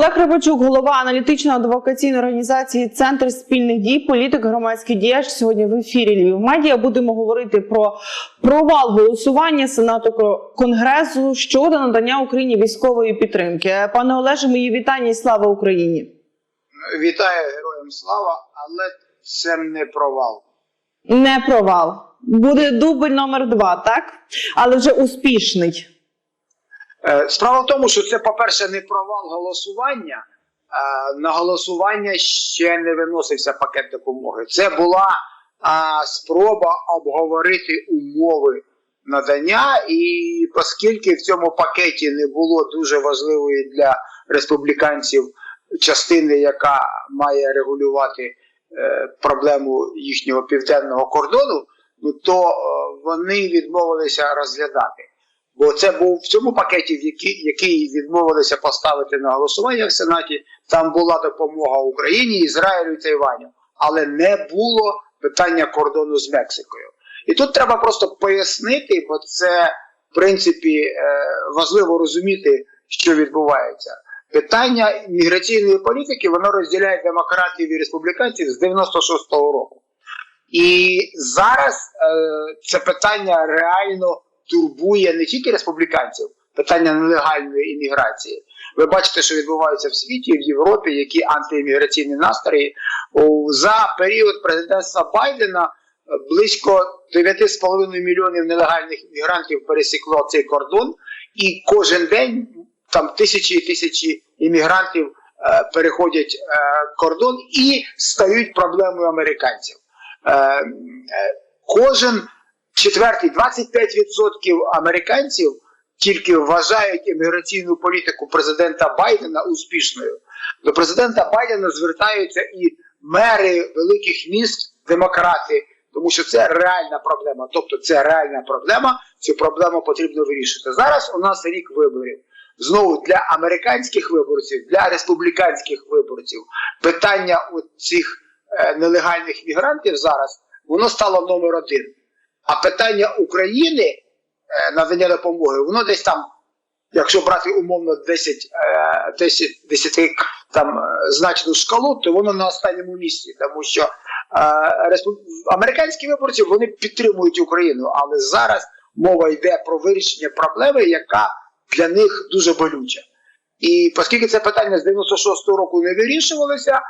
Олег Рибачук, голова аналітично-адвокаційної організації Центр спільних дій, політик, громадський діяч. Сьогодні в ефірі Львів Медіа будемо говорити про провал голосування Сенату Конгресу щодо надання Україні військової підтримки. Пане Олеже, мої вітання і слава Україні. Вітаю героям слава, але це не провал. Не провал. Буде дубль номер два, так? Але вже успішний. Е, Справа в тому, що це, по-перше, не провал голосування. Е, На голосування ще не виносився пакет допомоги. Це була спроба обговорити умови надання, і оскільки в цьому пакеті не було дуже важливої для республіканців частини, яка має регулювати е, проблему їхнього південного кордону, ну то е, вони відмовилися розглядати. Бо це був в цьому пакеті, в який, який відмовилися поставити на голосування в Сенаті, там була допомога Україні, Ізраїлю і Тайваню, але не було питання кордону з Мексикою. І тут треба просто пояснити, бо це в принципі е, важливо розуміти, що відбувається. Питання міграційної політики воно розділяє демократів і республіканців з 96-го року. І зараз е, це питання реально турбує не тільки республіканців, питання нелегальної імміграції. Ви бачите, що відбувається в світі, в Європі, які антиімміграційні настрої. За період президентства Байдена е, близько 9,5 мільйонів нелегальних іммігрантів пересікло цей кордон, і кожен день там тисячі і тисячі іммігрантів е, переходять е, кордон і стають проблемою американців. Е, е, кожен четвертий, 25% американців тільки вважають імміграційну політику президента Байдена успішною. До президента Байдена звертаються і мери великих міст, демократи, тому що це реальна проблема. Тобто це реальна проблема, цю проблему потрібно вирішити. Зараз у нас рік виборів. Знову для американських виборців, для республіканських виборців питання цих е, нелегальних мігрантів зараз воно стало номер один. А питання України е, надання допомоги, воно десь там, якщо брати умовно 10, е, 10, 10 там, е, значну шкалу, то воно на останньому місці, тому що е, американські виборці вони підтримують Україну, але зараз мова йде про вирішення проблеми, яка для них дуже болюча. І оскільки це питання з 96-го року не вирішувалося,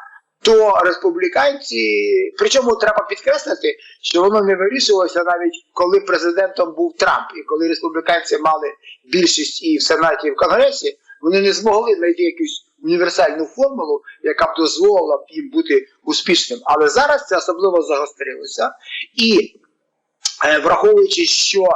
то республіканці, причому треба підкреслити, що воно не вирішувалося навіть коли президентом був Трамп, і коли республіканці мали більшість і в Сенаті, і в Конгресі, вони не змогли знайти якусь універсальну формулу, яка б дозволила б їм бути успішним. Але зараз це особливо загострилося. І е, враховуючи, що е,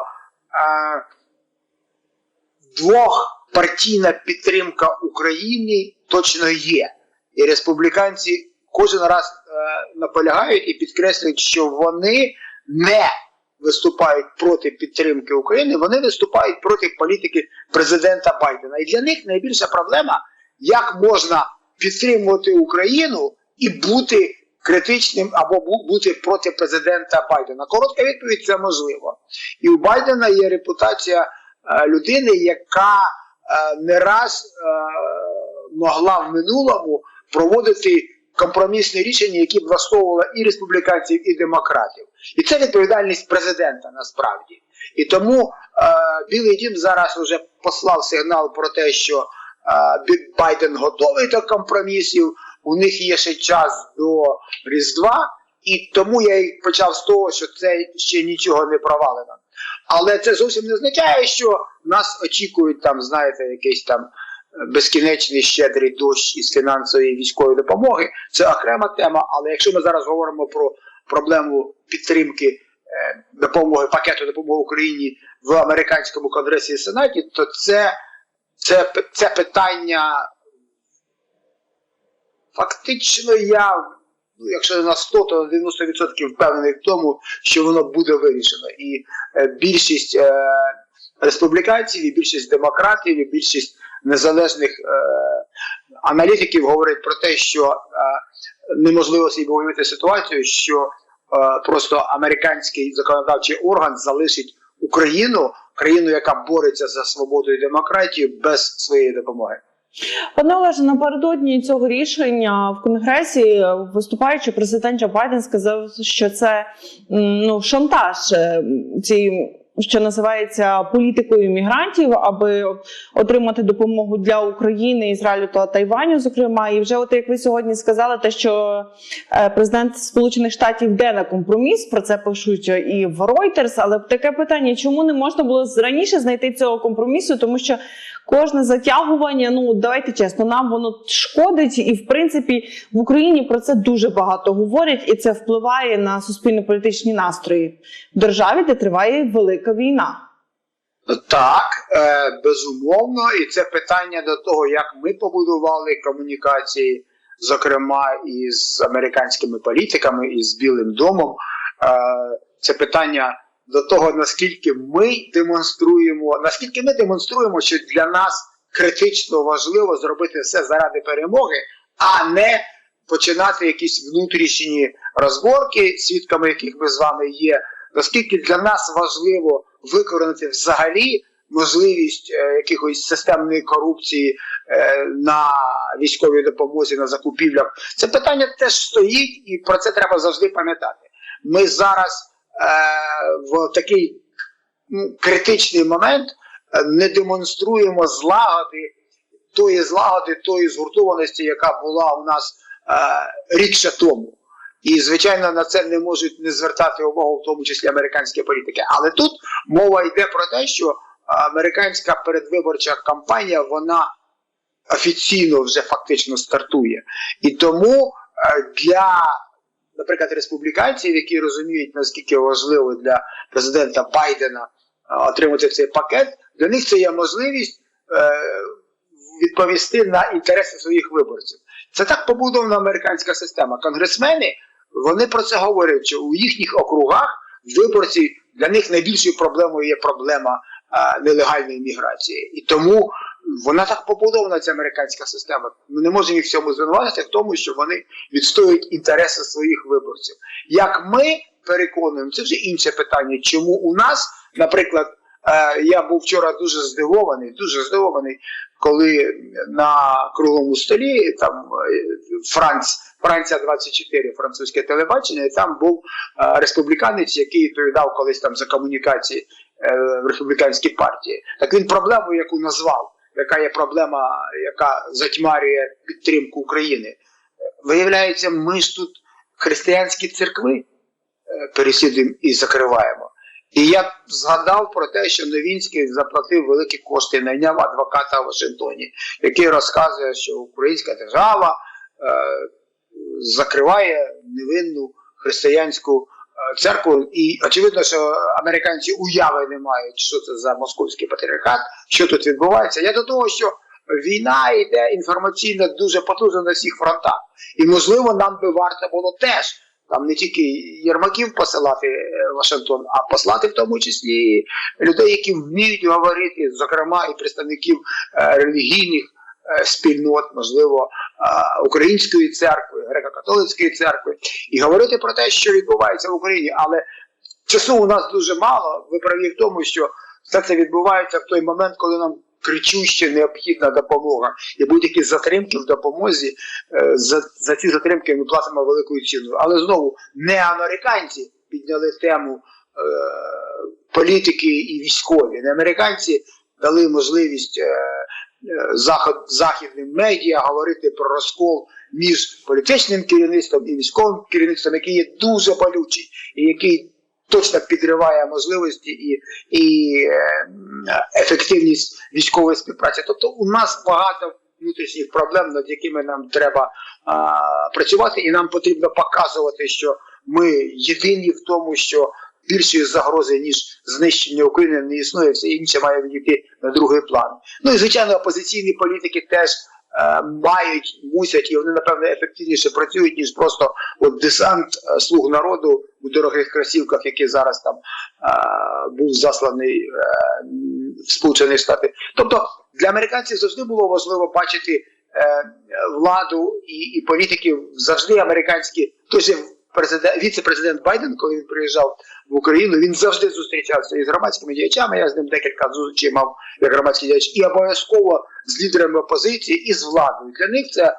двохпартійна підтримка України точно є, і республіканці кожен раз е, наполягають і підкреслюють, що вони не виступають проти підтримки України, вони виступають проти політики президента Байдена. І для них найбільша проблема, як можна підтримувати Україну і бути критичним або бути проти президента Байдена. Коротка відповідь це можливо. І у Байдена є репутація е, людини, яка е, не раз е, могла в минулому проводити компромісні рішення, які б влаштовували і республіканців, і демократів. І це відповідальність президента насправді. І тому е, Білий Дім зараз вже послав сигнал про те, що е, Байден готовий до компромісів. У них є ще час до Різдва, і тому я і почав з того, що це ще нічого не провалено. Але це зовсім не означає, що нас очікують там, знаєте, якийсь там безкінечний щедрий дощ із фінансової військової допомоги. Це окрема тема. Але якщо ми зараз говоримо про проблему підтримки е, допомоги пакету допомоги Україні в американському конгресі і сенаті, то це, це, це питання фактично я. Ну, якщо не на 100, то на 90% впевнений в тому, що воно буде вирішено. І е, більшість е, республіканців, і більшість демократів, і більшість незалежних е, аналітиків говорять про те, що е, неможливо собі уявити ситуацію, що е, просто американський законодавчий орган залишить Україну, країну, яка бореться за свободу і демократію, без своєї допомоги. Пане Олеже, напередодні цього рішення в конгресі виступаючи президент Байден сказав, що це ну шантаж е, цієї. Що називається політикою мігрантів, аби отримати допомогу для України, Ізраїлю та Тайваню, зокрема, і вже от як ви сьогодні сказали, те, що е, президент Сполучених Штатів йде на компроміс, про це пишуть і в Reuters, Але таке питання: чому не можна було раніше знайти цього компромісу? Тому що кожне затягування, ну давайте чесно, нам воно шкодить, і в принципі в Україні про це дуже багато говорять, і це впливає на суспільно-політичні настрої в державі, де триває велика війна. Так, е, безумовно, і це питання до того, як ми побудували комунікації, зокрема із американськими політиками, і з Білим домом. Е, це питання до того, наскільки ми демонструємо, наскільки ми демонструємо, що для нас критично важливо зробити все заради перемоги, а не починати якісь внутрішні розборки, свідками яких ми з вами є. Наскільки для нас важливо викоренити взагалі можливість е, якихось системної корупції е, на військовій допомозі, на закупівлях, це питання теж стоїть, і про це треба завжди пам'ятати. Ми зараз в такий критичний момент е, не демонструємо злагоди, тої злагоди, тої згуртованості, яка була у нас е, рік тому. І, звичайно, на це не можуть не звертати увагу, в тому числі американські політики. Але тут мова йде про те, що американська передвиборча кампанія вона офіційно вже фактично стартує. І тому е, для, наприклад, республіканців, які розуміють, наскільки важливо для президента Байдена е, отримати цей пакет, для них це є можливість е, відповісти на інтереси своїх виборців. Це так побудована американська система. Конгресмени вони про це говорять, що у їхніх округах виборці для них найбільшою проблемою є проблема нелегальної міграції. І тому вона так побудована, ця американська система. Ми не можемо їх в цьому звинуватити в тому, що вони відстоюють інтереси своїх виборців. Як ми переконуємо, це вже інше питання. Чому у нас, наприклад, е, я був вчора дуже здивований, дуже здивований, коли на круглому столі там е, Франц, Франція 24, французьке телебачення, і там був е, республіканець, який відповідав колись там за комунікації в республіканській партії. Так він проблему, яку назвав, яка є проблема, яка затьмарює підтримку України. Виявляється, ми ж тут християнські церкви е, переслідуємо і закриваємо. І я згадав про те, що Новінський заплатив великі кошти, найняв адвоката в Вашингтоні, який розказує, що українська держава е, закриває невинну християнську церкву. І очевидно, що американці уяви не мають, що це за московський патріархат, що тут відбувається. Я до того, що війна йде інформаційно дуже потужно на всіх фронтах. І можливо, нам би варто було теж. Там не тільки Єрмаків посилати Вашингтон, а послати в тому числі людей, які вміють говорити, зокрема і представників е, релігійних е, спільнот, можливо, е, української церкви, греко-католицької церкви, і говорити про те, що відбувається в Україні. Але часу у нас дуже мало. Ви праві в тому, що все це відбувається в той момент, коли нам кричуще необхідна допомога. І будь-які затримки в допомозі за, за ці затримки ми платимо велику ціну. Але знову не американці підняли тему е, політики і військові. Не американці дали можливість е, заход, західним медіа говорити про розкол між політичним керівництвом і військовим керівництвом, який є дуже болючий і який точно підриває можливості і і е, ефективність військової співпраці. Тобто у нас багато внутрішніх проблем, над якими нам треба а, працювати, і нам потрібно показувати, що ми єдині в тому, що більшої загрози ніж знищення України не існує, все інше має відійти на другий план. Ну і звичайно, опозиційні політики теж. Мають, мусять, і вони напевно ефективніше працюють, ніж просто от десант слуг народу у дорогих красівках, який зараз там а, був засланий а, в Сполучені Штати. Тобто для американців завжди було важливо бачити е, владу і, і політиків завжди американські, той же президент, віце-президент Байден, коли він приїжджав в Україну, він завжди зустрічався із громадськими діячами. Я з ним декілька зустрічей мав як громадський діяч, і обов'язково з лідерами опозиції і з владою. Для них це е,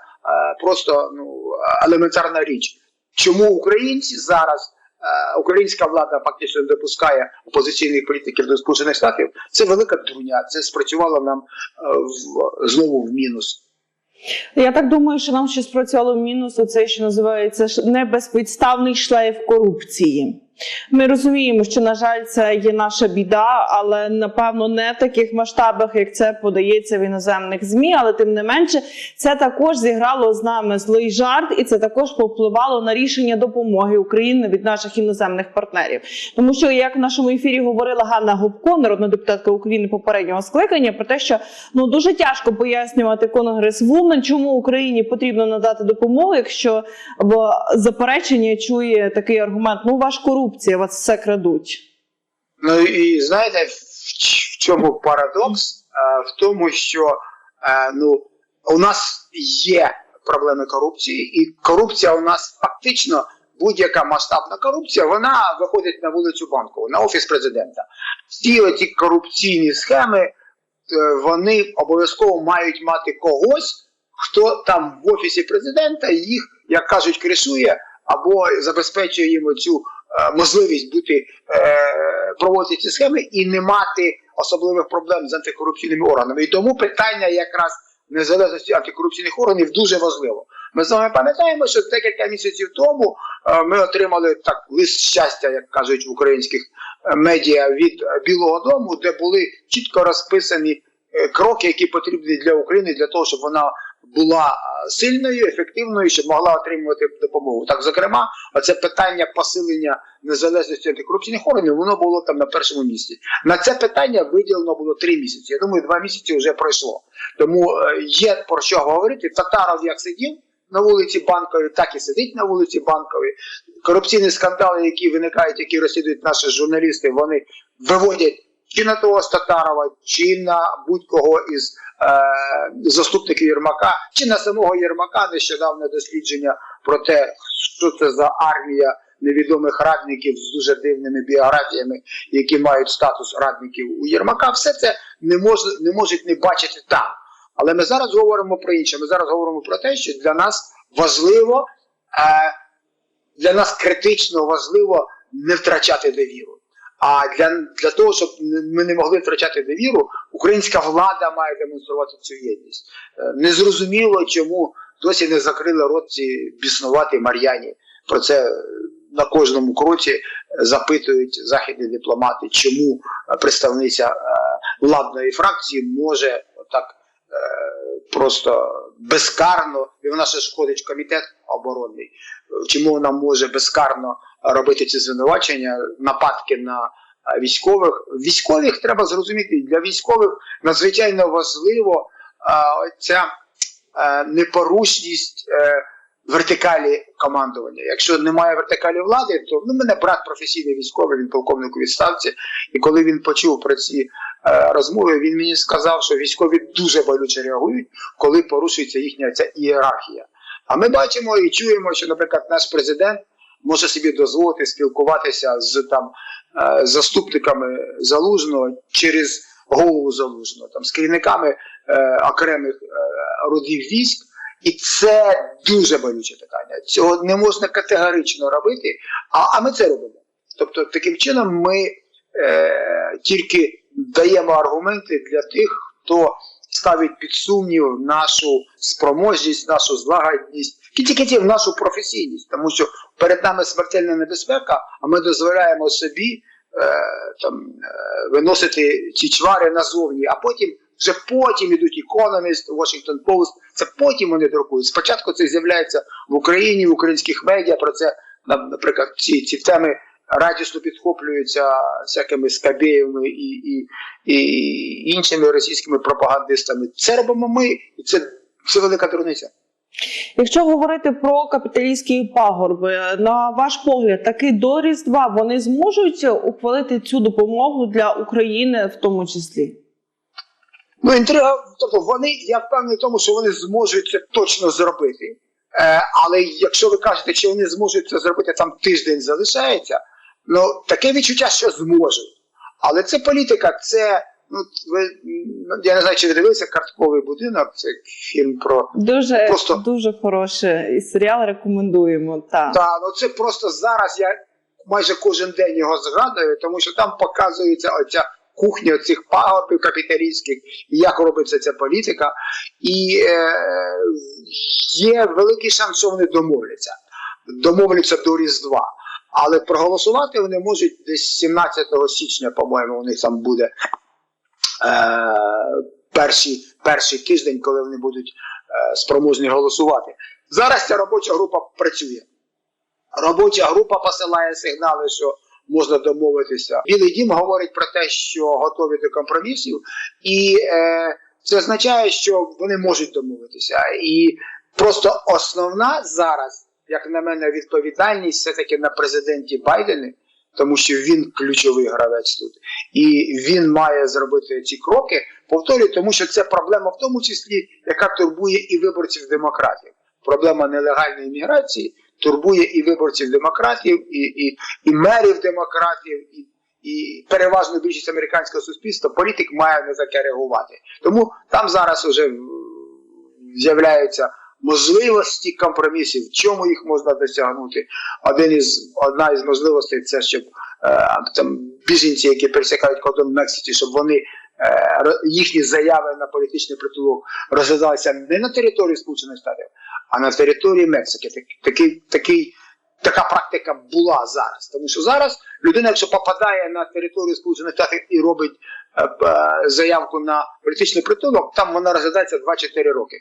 просто ну, елементарна річ. Чому українці зараз? е, Українська влада фактично не допускає опозиційних політиків до Сполучених Штатів. Це велика дурня. Це спрацювало нам е, в, знову в мінус. Я так думаю, що нам ще спрацювало мінус оцей, що називається небезпідставний шлейф корупції. Ми розуміємо, що на жаль, це є наша біда, але напевно не в таких масштабах, як це подається в іноземних змі. Але тим не менше, це також зіграло з нами злий жарт, і це також повпливало на рішення допомоги Україні від наших іноземних партнерів. Тому що, як в нашому ефірі говорила Ганна Губко, народна депутатка України попереднього скликання, про те, що ну дуже тяжко пояснювати конгрес-вумен, чому Україні потрібно надати допомогу, якщо в запереченні чує такий аргумент: ну ваш корупція, вас все крадуть. Ну і знаєте, в, чому парадокс? Е, В тому, що е, ну, у нас є проблеми корупції, і корупція у нас фактично будь-яка масштабна корупція, вона виходить на вулицю банку, на офіс президента. Всі оці корупційні схеми, е, вони обов'язково мають мати когось, хто там в офісі президента їх, як кажуть, кришує або забезпечує їм цю можливість бути е, проводити ці схеми і не мати особливих проблем з антикорупційними органами. І тому питання якраз незалежності антикорупційних органів дуже важливо. Ми з вами пам'ятаємо, що декілька місяців тому е, ми отримали так лист щастя, як кажуть в українських е, медіа від е, Білого Дому, де були чітко розписані е, кроки, які потрібні для України для того, щоб вона була е, сильною, ефективною, щоб могла отримувати допомогу. Так, зокрема, оце питання посилення незалежності антикорупційних органів, воно було там на першому місці. На це питання виділено було три місяці. Я думаю, два місяці вже пройшло. Тому е, є про що говорити. Татаров як сидів на вулиці Банковій, так і сидить на вулиці Банковій. Корупційні скандали, які виникають, які розслідують наші журналісти, вони виводять чи на того Татарова, чи на будь-кого із заступників Єрмака, чи на самого Єрмака нещодавне дослідження про те, що це за армія невідомих радників з дуже дивними біографіями, які мають статус радників у Єрмака. Все це не мож, не можуть не бачити там. Але ми зараз говоримо про інше. Ми зараз говоримо про те, що для нас важливо, е, для нас критично важливо не втрачати довіру. А для, для того, щоб ми не могли втрачати довіру, українська влада має демонструвати цю єдність. Е, Незрозуміло, чому досі не закрили рот ці біснувати Мар'яні. Про це е, на кожному кроці запитують західні дипломати, чому е, представниця е, владної фракції може так е, просто безкарно, і вона ще шкодить комітет оборонний, чому вона може безкарно робити ці звинувачення, нападки на е, військових. Військових треба зрозуміти, для військових надзвичайно важливо е, ця е, непорушність. Вертикалі командування. Якщо немає вертикалі влади, то ну мене брат професійний військовий, він полковник у відставці. І коли він почув про ці е, розмови, він мені сказав, що військові дуже болюче реагують, коли порушується їхня ця ієрархія. А ми бачимо і чуємо, що, наприклад, наш президент може собі дозволити спілкуватися з там е, заступниками залужного через голову залужного, там з керівниками е, окремих е, родів військ. І це дуже болюче питання. Цього не можна категорично робити, а, а ми це робимо. Тобто, таким чином ми е, тільки даємо аргументи для тих, хто ставить під сумнів нашу спроможність, нашу злагодність, і тільки ті, нашу професійність, тому що перед нами смертельна небезпека, а ми дозволяємо собі е, там, е, виносити ці чвари назовні, а потім. Вже потім ідуть Economist, Washington Post, це потім вони друкують. Спочатку це з'являється в Україні, в українських медіа. Про це, наприклад, ці, ці теми радісно підхоплюються всякими Скабєєвими і, і, і іншими російськими пропагандистами. Це робимо ми, і це, це велика дурниця. Якщо говорити про капіталістські пагорби, на ваш погляд, таки до Різдва вони зможуть ухвалити цю допомогу для України в тому числі? Ну, тобто вони, я впевнений в тому, що вони зможуть це точно зробити. Е, але якщо ви кажете, чи вони зможуть це зробити, там тиждень залишається, ну таке відчуття, що зможуть. Але це політика, це. Ну, ви я не знаю, чи ви дивилися картковий будинок, це фільм про Дуже Просто- дуже хороший серіал. Рекомендуємо. Так. Та, ну це просто зараз я майже кожен день його згадую, тому що там показується оця кухня цих пагорбів капіталістських, і як робиться ця політика. І е, є великий шанс, що вони домовляться. Домовляться до Різдва. Але проголосувати вони можуть десь 17 січня, по-моєму, у них там буде е, перший, перший тиждень, коли вони будуть е, спроможні голосувати. Зараз ця робоча група працює. Робоча група посилає сигнали, що можна домовитися. Білий дім говорить про те, що готові до компромісів, і е, це означає, що вони можуть домовитися. І просто основна зараз, як на мене, відповідальність все-таки на президенті Байдені, тому що він ключовий гравець тут, і він має зробити ці кроки. Повторюю, тому що це проблема в тому числі, яка турбує і виборців демократів. Проблема нелегальної міграції турбує і виборців демократів, і, і, і мерів демократів, і, і переважну більшість американського суспільства. Політик має на таке реагувати. Тому там зараз вже з'являються можливості компромісів, в чому їх можна досягнути. Один із одна із можливостей це щоб е, там біженці, які пересікають кордон Мексиці, щоб вони. е, Їхні заяви на політичний притулок розглядалися не на території Сполучених Штатів, а на території Мексики. Так- Такий, такий, така практика була зараз. Тому що зараз людина, якщо попадає на територію Сполучених Штатів і робить е, е, заявку на політичний притулок, там вона розглядається 2-4 роки.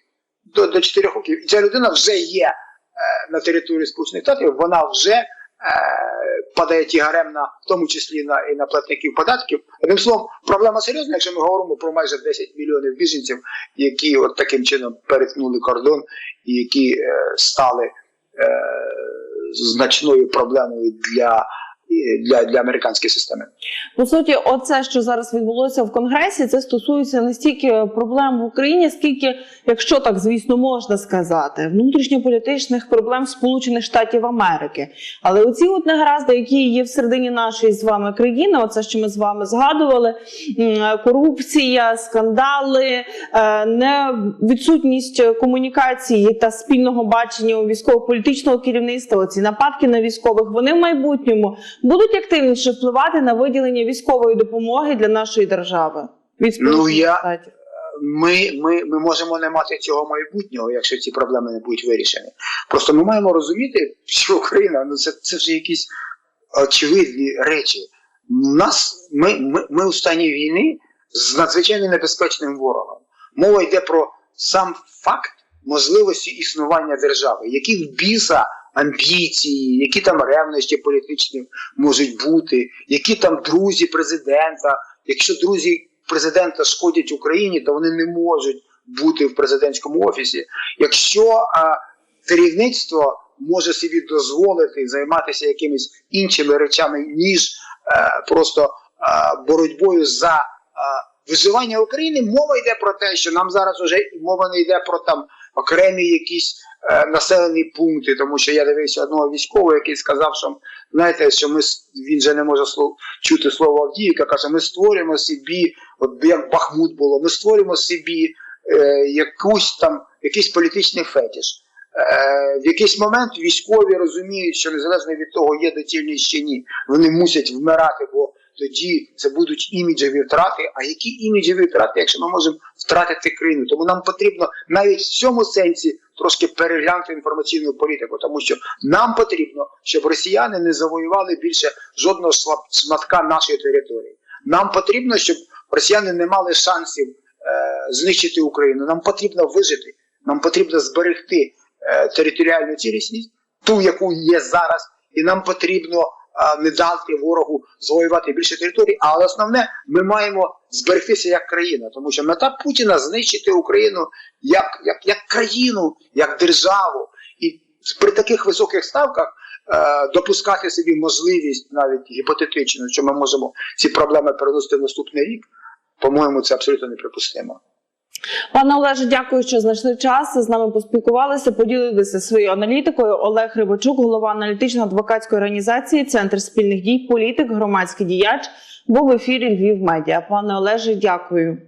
До, до 4 років. І ця людина вже є е, на території Сполучених Штатів, вона вже е, падає тягарем на в тому числі на і на платників податків. Одним словом, проблема серйозна, якщо ми говоримо про майже 10 мільйонів біженців, які от таким чином перетнули кордон і які е, стали е, значною проблемою для, для, для американської системи. По суті, оце, що зараз відбулося в Конгресі, це стосується не стільки проблем в Україні, скільки, якщо так звісно можна сказати, внутрішньополітичних проблем Сполучених Штатів Америки. Але оці от негаразди, які є всередині нашої з вами країни, оце що ми з вами згадували: корупція, скандали, е, не відсутність комунікації та спільного бачення у військово-політичного керівництва, оці нападки на військових, вони в майбутньому будуть активніше впливати на виділення військової допомоги для нашої держави. Від Ну, я- Штатів. ми, ми, ми можемо не мати цього майбутнього, якщо ці проблеми не будуть вирішені. Просто ми маємо розуміти, що Україна ну це, це вже якісь очевидні речі. У нас ми, ми, ми у стані війни з надзвичайно небезпечним ворогом. Мова йде про сам факт можливості існування держави, які в біса амбіції, які там ревнощі політичні можуть бути, які там друзі президента. Якщо друзі президента шкодять Україні, то вони не можуть бути в президентському офісі. Якщо а, керівництво може собі дозволити займатися якимись іншими речами, ніж е, просто е, боротьбою за е, виживання України, мова йде про те, що нам зараз вже мова не йде про там окремі якісь е, населені пункти, тому що я дивився одного військового, який сказав, що знаєте, що ми він же не може слов, чути слово Авдіївка, каже, ми створюємо собі, от як Бахмут було, ми створюємо собі е, якусь там якийсь політичний фетиш. Е, в якийсь момент військові розуміють, що незалежно від того, є доцільність чи ні, вони мусять вмирати, бо тоді це будуть іміджеві втрати. А які іміджеві втрати, якщо ми можемо втратити країну? Тому нам потрібно навіть в цьому сенсі трошки переглянути інформаційну політику, тому що нам потрібно, щоб росіяни не завоювали більше жодного шматка нашої території. Нам потрібно, щоб росіяни не мали шансів е, знищити Україну. Нам потрібно вижити, нам потрібно зберегти е, територіальну цілісність, ту, яку є зараз, і нам потрібно не дати ворогу завоювати більше територій. Але основне, ми маємо зберегтися як країна, тому що мета Путіна знищити Україну як, як, як країну, як державу. І при таких високих ставках е, допускати собі можливість навіть гіпотетично, що ми можемо ці проблеми переносити в наступний рік, по-моєму, це абсолютно неприпустимо. Пане Олеже, дякую, що знайшли час. З нами поспілкувалися, поділилися своєю аналітикою. Олег Рибачук, голова аналітично-адвокатської організації, Центр спільних дій, політик, громадський діяч, був в ефірі Львів Медіа. Пане Олеже, дякую.